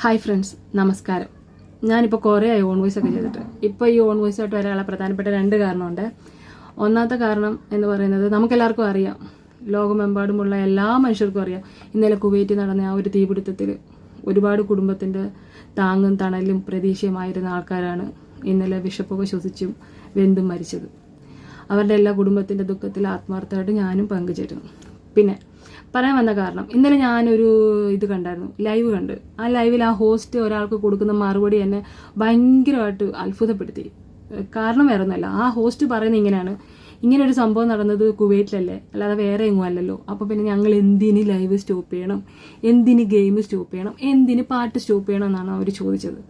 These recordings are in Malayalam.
ഹായ് ഫ്രണ്ട്സ് നമസ്കാരം. ഞാനിപ്പോൾ കുറേ ഓൺ വോയിസ് ഒക്കെ ചെയ്തിട്ട്. ഇപ്പോൾ ഈ ഓൺ വോയിസ് ആയിട്ട് വരാനുള്ള പ്രധാനപ്പെട്ട രണ്ട് കാരണമുണ്ട്. ഒന്നാമത്തെ കാരണം എന്ന് പറയുന്നത് നമുക്കെല്ലാവർക്കും അറിയാം. ലോകമെമ്പാടുമുള്ള എല്ലാ മനുഷ്യർക്കും അറിയാം. ഇന്നലെ കുവൈറ്റിൽ നടന്ന ആ ഒരു തീപിടുത്തത്തിൽ ഒരുപാട് കുടുംബത്തിന്റെ താങ്ങും തണലും പ്രതീക്ഷയുമായിരുന്ന ആൾക്കാരാണ് ഇന്നലെ വിഷപ്പുക ശ്വസിച്ചും വെന്തും മരിച്ചത്. അവരുടെ എല്ലാ കുടുംബത്തിന്റെ ദുഃഖത്തിൽ ആത്മാർത്ഥമായിട്ട് ഞാനും പങ്കുചേരുന്നു. പിന്നെ പറയാൻ വന്ന കാരണം ഇന്നലെ ഞാനൊരു ഇത് കണ്ടായിരുന്നു ലൈവ് കണ്ട്. ആ ലൈവിൽ ആ ഹോസ്റ്റ് ഒരാൾക്ക് കൊടുക്കുന്ന മറുപടി എന്നെ ഭയങ്കരമായിട്ട് അത്ഭുതപ്പെടുത്തി. കാരണം വേറെ ഒന്നുമല്ല ആ ഹോസ്റ്റ് പറയുന്നത് ഇങ്ങനെയാണ്. ഇങ്ങനെ ഒരു സംഭവം നടന്നത് കുവൈറ്റിലല്ലേ? അല്ലാതെ വേറെ എങ്ങും അല്ലല്ലോ. അപ്പോൾ പിന്നെ ഞങ്ങൾ എന്തിന് ലൈവ് സ്റ്റോപ്പ് ചെയ്യണം? എന്തിന് ഗെയിം സ്റ്റോപ്പ് ചെയ്യണം? എന്തിന് പാട്ട് സ്റ്റോപ്പ് ചെയ്യണം എന്നാണ് അവർ ചോദിച്ചത്.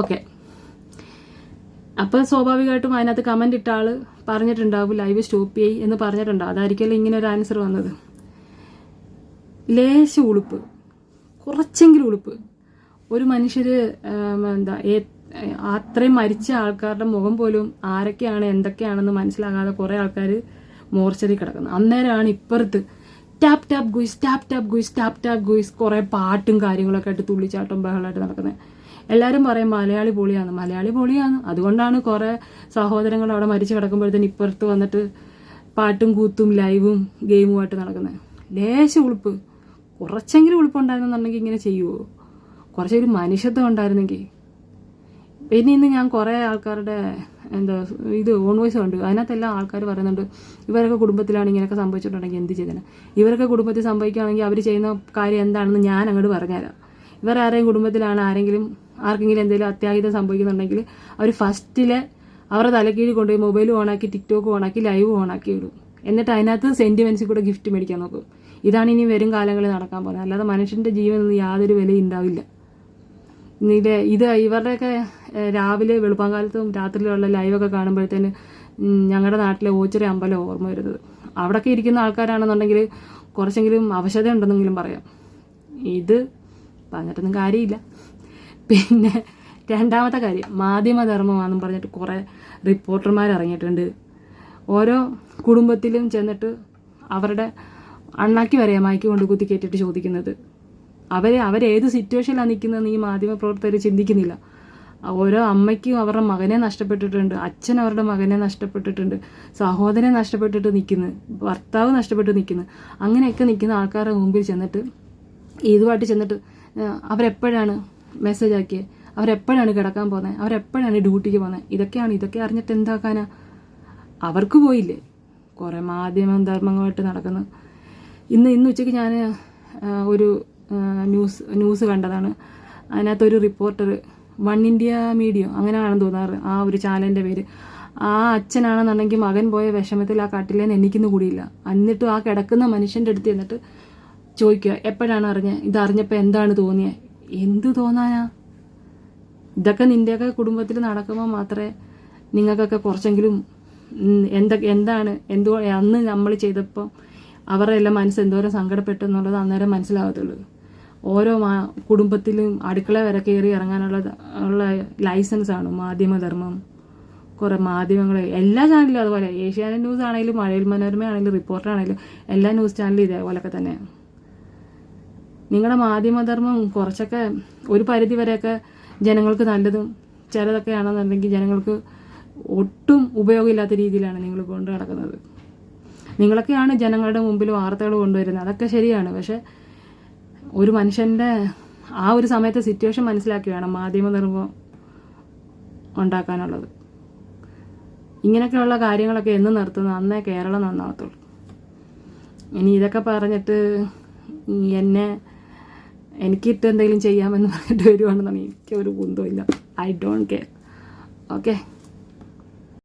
ഓക്കെ അപ്പോൾ സ്വാഭാവികമായിട്ടും അതിനകത്ത് കമന്റ് ഇട്ട ആൾ പറഞ്ഞിട്ടുണ്ടാവും ലൈവ് സ്റ്റോപ്പ് ചെയ്യ് എന്ന് പറഞ്ഞിട്ടുണ്ടാവും. അതായിരിക്കുമല്ലോ ഇങ്ങനെ ഒരു ആൻസർ വന്നത്. ലേശ ഉളുപ്പ്. കുറച്ചെങ്കിലും ഉളുപ്പ്. ഒരു മനുഷ്യർ എന്താ അത്രയും മരിച്ച ആൾക്കാരുടെ മുഖം പോലും ആരൊക്കെയാണ് എന്തൊക്കെയാണെന്ന് മനസ്സിലാകാതെ കുറേ ആൾക്കാർ മോർച്ചറി കിടക്കുന്നത് അന്നേരമാണ് ഇപ്പുറത്ത് tap tap guys tap tap guys tap tap guys കുറേ പാട്ടും കാര്യങ്ങളൊക്കെ ആയിട്ട് തുള്ളിച്ചാട്ടം ബഹളമായിട്ട് നടക്കുന്നത് എല്ലാവരും പറയും മലയാളി പൊളിയാണ് മലയാളി പൊളിയാണ് അതുകൊണ്ടാണ് കുറേ സഹോദരങ്ങൾ അവിടെ മരിച്ചു കിടക്കുമ്പോഴത്തേന് ഇപ്പുറത്ത് വന്നിട്ട് പാട്ടും കൂത്തും ലൈവും ഗെയിമുമായിട്ട് നടക്കുന്നത് ലേശം ഉളുപ്പ്. കുറച്ചെങ്കിലും ഉൾപ്പുണ്ടായിരുന്നുണ്ടെങ്കിൽ ഇങ്ങനെ ചെയ്യുമോ കുറച്ചൊരു മനുഷ്യത്വം ഉണ്ടായിരുന്നെങ്കിൽ. പിന്നെ ഇന്ന് ഞാൻ കുറേ ആൾക്കാരുടെ എന്താ ഇത് ഓൺ വോയിസ് ഉണ്ട് അതിനകത്തെല്ലാം ആൾക്കാർ പറയുന്നുണ്ട് ഇവരൊക്കെ കുടുംബത്തിലാണ് ഇങ്ങനെയൊക്കെ സംഭവിച്ചിട്ടുണ്ടെങ്കിൽ എന്ത് ചെയ്തേനെ? ഇവരൊക്കെ കുടുംബത്തിൽ സംഭവിക്കുകയാണെങ്കിൽ അവർ ചെയ്യുന്ന കാര്യം എന്താണെന്ന് ഞാൻ അങ്ങോട്ട് പറഞ്ഞുതരാം. ഇവർ ആരെയും കുടുംബത്തിലാണ് ആരെങ്കിലും ആർക്കെങ്കിലും എന്തെങ്കിലും അത്യാഹിതം സംഭവിക്കുന്നുണ്ടെങ്കിൽ അവർ ഫസ്റ്റിലെ അവരുടെ തലക്കീഴിൽ കൊണ്ടുപോയി മൊബൈൽ ഓണാക്കി ടിക്ടോക്ക് ഓണാക്കി ലൈവ് ഓണാക്കി ഇടും. എന്നിട്ട് അതിനകത്ത് സെന്റിമെൻസിൽ കൂടെ ഗിഫ്റ്റ് മേടിക്കാൻ നോക്കും. ഇതാണ് ഇനി വരും കാലങ്ങളിൽ നടക്കാൻ പോകുന്നത്. അല്ലാതെ മനുഷ്യന്റെ ജീവനൊന്നും യാതൊരു വിലയും ഉണ്ടാവില്ല. ഇത് ഇത് ഇവരുടെയൊക്കെ രാവിലെ വെളുപ്പാങ്കാലത്തും രാത്രിയിലുള്ള ലൈവൊക്കെ കാണുമ്പോഴത്തേന് ഞങ്ങളുടെ നാട്ടിലെ ഓച്ചിറ അമ്പലം ഓർമ്മ വരുന്നത്. അവിടെയൊക്കെ ഇരിക്കുന്ന ആൾക്കാരാണെന്നുണ്ടെങ്കിൽ കുറച്ചെങ്കിലും അവശത ഉണ്ടെന്നെങ്കിലും പറയാം. ഇത് പറഞ്ഞിട്ടൊന്നും കാര്യമില്ല. പിന്നെ രണ്ടാമത്തെ കാര്യം മാധ്യമധർമ്മമാണെന്നും പറഞ്ഞിട്ട് കുറേ റിപ്പോർട്ടർമാർ ഇറങ്ങിയിട്ടുണ്ട്. ഓരോ കുടുംബത്തിലും ചെന്നിട്ട് അവരുടെ അണ്ണാക്കി വരെ മയക്കി കൊണ്ട് കുത്തി കയറ്റിട്ട് ചോദിക്കുന്നത്. അവരെ അവരേത് സിറ്റുവേഷനിലാണ് നിൽക്കുന്നതെന്ന് ഈ മാധ്യമ പ്രവർത്തകർ ചിന്തിക്കുന്നില്ല. ഓരോ അമ്മയ്ക്കും അവരുടെ മകനെ നഷ്ടപ്പെട്ടിട്ടുണ്ട് അച്ഛൻ അവരുടെ മകനെ നഷ്ടപ്പെട്ടിട്ടുണ്ട് സഹോദരനെ നഷ്ടപ്പെട്ടിട്ട് നിൽക്കുന്നു ഭർത്താവ് നഷ്ടപ്പെട്ട് നിൽക്കുന്നു അങ്ങനെയൊക്കെ നിൽക്കുന്ന ആൾക്കാരുടെ മുമ്പിൽ ചെന്നിട്ട് ഏതുമായിട്ട് ചെന്നിട്ട് അവരെപ്പോഴാണ് മെസ്സേജ് ആക്കിയത് അവരെപ്പോഴാണ് കിടക്കാൻ പോകുന്നത് അവരെപ്പോഴാണ് ഡ്യൂട്ടിക്ക് പോകുന്നത് ഇതൊക്കെയാണ് ഇതൊക്കെ അറിഞ്ഞിട്ട് എന്താക്കാനാ? അവർക്ക് പോയില്ലേ? കുറേ മാധ്യമ ധർമ്മങ്ങളായിട്ട് നടക്കുന്നു. ഇന്ന് ഇന്ന് ഉച്ചയ്ക്ക് ഞാൻ ഒരു ന്യൂസ് ന്യൂസ് കണ്ടതാണ്. അതിനകത്തൊരു റിപ്പോർട്ടർ വൺ ഇന്ത്യ മീഡിയ അങ്ങനെയാണെന്ന് തോന്നാറ് ആ ഒരു ചാനലിന്റെ പേര്. ആ അച്ഛനാണെന്നുണ്ടെങ്കിൽ മകൻ പോയ വിഷമത്തിൽ ആ കട്ടിലേന്ന് എനിക്കിന്ന് കൂടിയില്ല. എന്നിട്ടും ആ കിടക്കുന്ന മനുഷ്യന്റെ അടുത്ത് എന്നിട്ട് ചോദിക്കുക എപ്പോഴാണ് അറിഞ്ഞത് ഇതറിഞ്ഞപ്പോൾ എന്താണ് തോന്നിയത് എന്ത് തോന്നാനാ? ഇതൊക്കെ നിന്റെയൊക്കെ കുടുംബത്തിൽ നടക്കുമ്പോൾ മാത്രമേ നിങ്ങൾക്കൊക്കെ കുറച്ചെങ്കിലും എന്തൊക്കെ എന്താണ് എന്തോ അന്ന് നമ്മൾ ചെയ്തപ്പോൾ അവരുടെ എല്ലാം മനസ്സ് എന്തോരം സങ്കടപ്പെട്ടു എന്നുള്ളത് അന്നേരം മനസ്സിലാകത്തുള്ളൂ. ഓരോ കുടുംബത്തിലും അടുക്കള വരെ കയറി ഇറങ്ങാനുള്ള ഉള്ള ലൈസൻസ് ആണ് മാധ്യമധർമ്മം. കുറേ മാധ്യമങ്ങൾ എല്ലാ ചാനലും അതുപോലെ. ഏഷ്യാനെറ്റ് ന്യൂസ് ആണെങ്കിലും മഴയിൽ മനോരമ ആണെങ്കിലും റിപ്പോർട്ടർ ആണെങ്കിലും എല്ലാ ന്യൂസ് ചാനലും ഇതേപോലൊക്കെ തന്നെ. നിങ്ങളുടെ മാധ്യമധർമ്മം കുറച്ചൊക്കെ ഒരു പരിധി വരെയൊക്കെ ജനങ്ങൾക്ക് നല്ലതും ചിലതൊക്കെ ആണെന്നുണ്ടെങ്കിൽ ജനങ്ങൾക്ക് ഒട്ടും ഉപയോഗമില്ലാത്ത രീതിയിലാണ് നിങ്ങൾ കൊണ്ട് നടക്കുന്നത്. നിങ്ങളൊക്കെയാണ് ജനങ്ങളുടെ മുമ്പിൽ വാർത്തകൾ കൊണ്ടുവരുന്നത്. അതൊക്കെ ശരിയാണ്. പക്ഷെ ഒരു മനുഷ്യന്റെ ആ ഒരു സമയത്തെ സിറ്റുവേഷൻ മനസ്സിലാക്കി വേണം മാധ്യമ നിർമ്മം ഉണ്ടാക്കാനുള്ളത്. ഇങ്ങനെയൊക്കെയുള്ള കാര്യങ്ങളൊക്കെ എന്ന് നിർത്തുന്ന അന്നേ കേരളം നന്നാവത്തുള്ളൂ. ഇനി ഇതൊക്കെ പറഞ്ഞിട്ട് എന്നെ എനിക്കിട്ട് എന്തെങ്കിലും ചെയ്യാമെന്ന് പറഞ്ഞിട്ട് വരുവാണെന്നാണ് എനിക്ക് ഒരു ഐ ഡോണ്ട് കെയർ ഓക്കെ